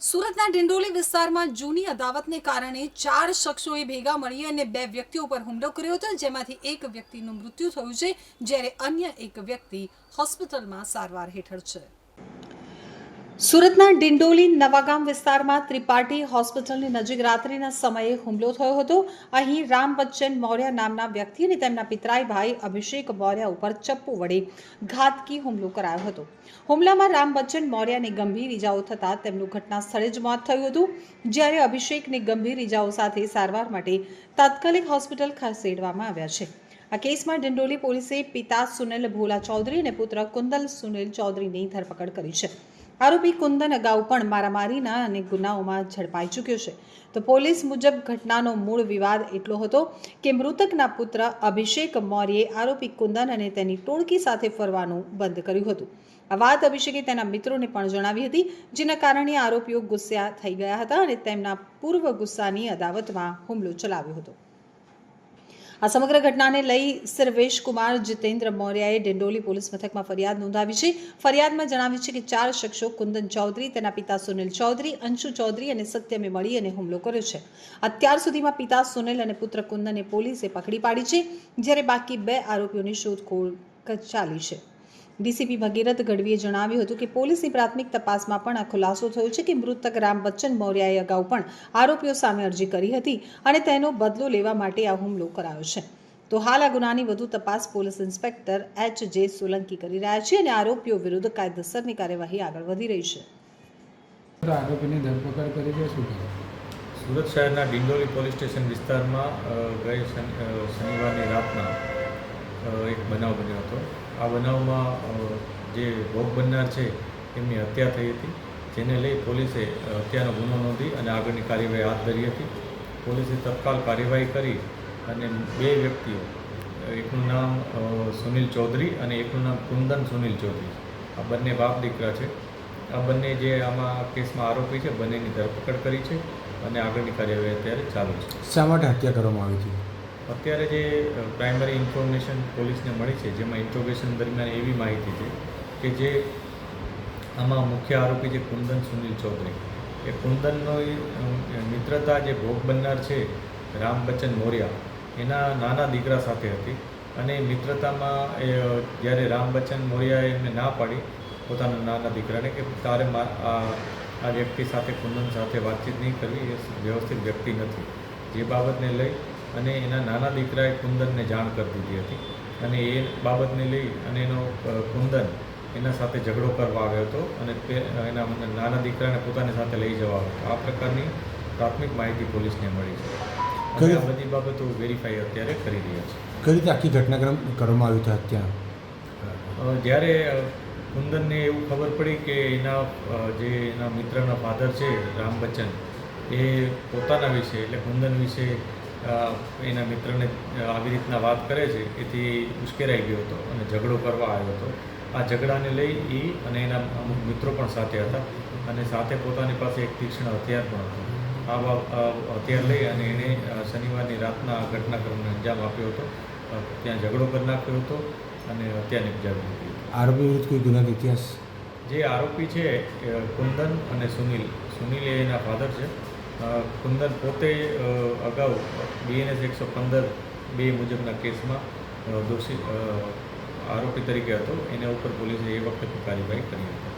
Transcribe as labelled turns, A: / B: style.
A: સુરતના ડિંડોલી વિસ્તારમાં જૂની અદાવતને કારણે ચાર શખ્સોએ ભેગા મળી અને બે વ્યક્તિઓ પર હુમલો કર્યો હતો, જેમાંથી એક વ્યક્તિનું મૃત્યુ થયું છે, જ્યારે અન્ય એક વ્યક્તિ હોસ્પિટલમાં સારવાર હેઠળ છે. સુરતના ડિંડોલી નવાગામ વિસ્તારમાં ત્રિપાઠી હોસ્પિટલની નજીક રાત્રિના સમયે હુમલો થયો હતો. અહીં રામ બચ્ચન મૌર્ય નામના વ્યક્તિ અને તેમના પિતરાઈ ભાઈ અભિષેક મૌર્ય ઉપર ચપ્પુ વડે ઘાતકી હુમલો કરાયો હતો. હુમલામાં રામ બચ્ચન મૌર્યને ગંભીર ઈજાઓ થતાં તેમનું ઘટના સ્થળે જ મોત થયું હતું. જ્યારે અભિષેકને ગંભીર ઈજાઓ સાથે સારવાર માટે તાત્કાલિક હોસ્પિટલ ખસેડવામાં આવ્યા છે. આ કેસમાં ડિંડોલી પોલીસે પિતા સુનિલ ભોલા ચૌધરી અને પુત્ર કુંદલ સુનિલ ચૌધરીની ધરપકડ કરી છે. આરોપી કુંદન અગાઉ પણ મારામારીના અને ગુનાઓમાં ઝડપાઈ ચૂક્યો છે. તો પોલીસ મુજબ ઘટનાનો મૂળ વિવાદ એટલો હતો કે મૃતકના પુત્ર અભિષેક મૌર્યે આરોપી કુંદન અને તેની ટોળકી સાથે ફરવાનું બંધ કર્યું હતું. આ વાત અભિષેકે તેના મિત્રોને પણ જણાવી હતી, જેના કારણે આરોપીઓ ગુસ્સા થઈ ગયા હતા અને તેમના પૂર્વ ગુસ્સાની અદાવતમાં હુમલો ચલાવ્યો હતો. આ સમગ્ર ઘટનાને લઈ સર્વેશ કુમાર જીતેન્દ્ર મૌર્યાએ ડિંડોલી પોલીસ મથકમાં ફરિયાદ નોંધાવી છે. ફરિયાદમાં જણાવ્યું છે કે ચાર શખ્સો કુંદન ચૌધરી, તેના પિતા સુનિલ ચૌધરી, અંશુ ચૌધરી અને સત્યમે મળી અને હુમલો કર્યો છે. અત્યાર સુધીમાં પિતા સુનિલ અને પુત્ર કુંદનને પોલીસે પકડી પાડી છે, જ્યારે બાકી બે આરોપીઓની શોધખોળ ચાલી છે. ડીસીપી ભગીરથ ગઢવીએ જણાવ્યું હતું કે પોલીસની પ્રાથમિક તપાસમાં પણ આ ખુલાસો થયો છે કે મૃતક રામ બચ્ચન મૌર્યાએ અગાઉ પણ આરોપીઓ સામે અરજી કરી હતી અને તેનો બદલો લેવા માટે આ હુમલો કરાયો છે. તો હાલ આ ગુનાની વધુ તપાસ પોલીસ ઇન્સ્પેક્ટર એચ જે સોલંકી કરી રહ્યા છે અને આરોપીઓ વિરુદ્ધ કાયદેસરની કાર્યવાહી આગળ વધી રહી છે.
B: આરોપીની ધરપકડ કરી છે શું
C: સુરત શહેરના ડિંડોલી પોલીસ સ્ટેશન વિસ્તારમાં ગઈ શનિ- બનાવ બન્યો હતો. આ બનાવમાં જે ભોગ બનનાર છે, એમની હત્યા થઈ હતી. જેને લઈ પોલીસે હત્યાનો ગુનો નોંધી અને આગળની કાર્યવાહી હાથ ધરી હતી. પોલીસે તત્કાલ કાર્યવાહી કરી અને બે વ્યક્તિઓ, એકનું નામ સુનિલ ચૌધરી અને એકનું નામ કુંદન સુનિલ ચૌધરી. આ બંને બાપ દીકરા છે. આ બંને જે આમાં કેસમાં આરોપી છે, બંનેની ધરપકડ કરી છે અને આગળની કાર્યવાહી અત્યારે ચાલુ છે.
B: શા માટે હત્યા કરવામાં આવી હતી?
C: અત્યારે જે પ્રાઇમરી ઇન્ફોર્મેશન પોલીસને મળી છે, જેમાં ઇન્ટ્રોગેશન દરમિયાન એવી માહિતી છે કે જે આમાં મુખ્ય આરોપી જે કુંદન સુનિલ ચૌધરી. એ કુંદનનો મિત્રતા જે ભોગ બનનાર છે રામ બચ્ચન મોર્યા, એના નાના દીકરા સાથે હતી અને મિત્રતામાં, એ જ્યારે રામ બચ્ચન મોર્યાએ એમને ના પાડી, પોતાના નાના દીકરાને કે તારે આ વ્યક્તિ સાથે, કુંદન સાથે વાતચીત નહીં કરવી, એ વ્યવસ્થિત વ્યક્તિ નથી. જે બાબતને લઈ અને એના નાના દીકરાએ કુંદનને જાણ કરી દીધી હતી. અને એ બાબતને લઈ અને એનો કુંદન એના સાથે ઝઘડો કરવા આવ્યો હતો અને તે એના નાના દીકરાને પોતાની સાથે લઈ જવા આવ્યો હતો. આ પ્રકારની પ્રાથમિક માહિતી પોલીસને મળી છે. આ બધી બાબતો વેરીફાઈ અત્યારે કરી રહ્યા છે.
B: કઈ રીતે આખી ઘટનાક્રમ કરવામાં આવ્યું હતી
C: ત્યાં જ્યારે કુંદનને એવું ખબર પડી કે એના જે એના મિત્રના ફાધર છે રામ બચ્ચન એ પોતાના વિશે એટલે કુંદન વિશે એના મિત્રને આવી રીતના વાત કરે છે એથી ઉશ્કેરાઈ ગયો હતો અને ઝઘડો કરવા આવ્યો હતો. આ ઝઘડાને લઈ એ અને એના અમુક મિત્રો પણ સાથે હતા અને સાથે પોતાની પાસે એક તીક્ષ્ણ હથિયાર પણ હતું. આ હથિયાર લઈ અને એણે શનિવારની રાતના ઘટનાક્રમને અંજામ આપ્યો હતો. ત્યાં ઝઘડો કરી નાખ્યો હતો અને હત્યા નિપજાવી હતી.
B: આરોપી વિરુદ્ધ કોઈ ગુનાનો ઇતિહાસ?
C: જે આરોપી છે કુંદન અને સુનિલ. સુનિલ એ એના ફાધર છે. કુંદન પોતે અગાઉ બીએનએસ એકસો પંદર બે મુજબના કેસમાં દોષી આરોપી તરીકે હતો. એના ઉપર પોલીસે એ વખતે કાર્યવાહી કરી હતી.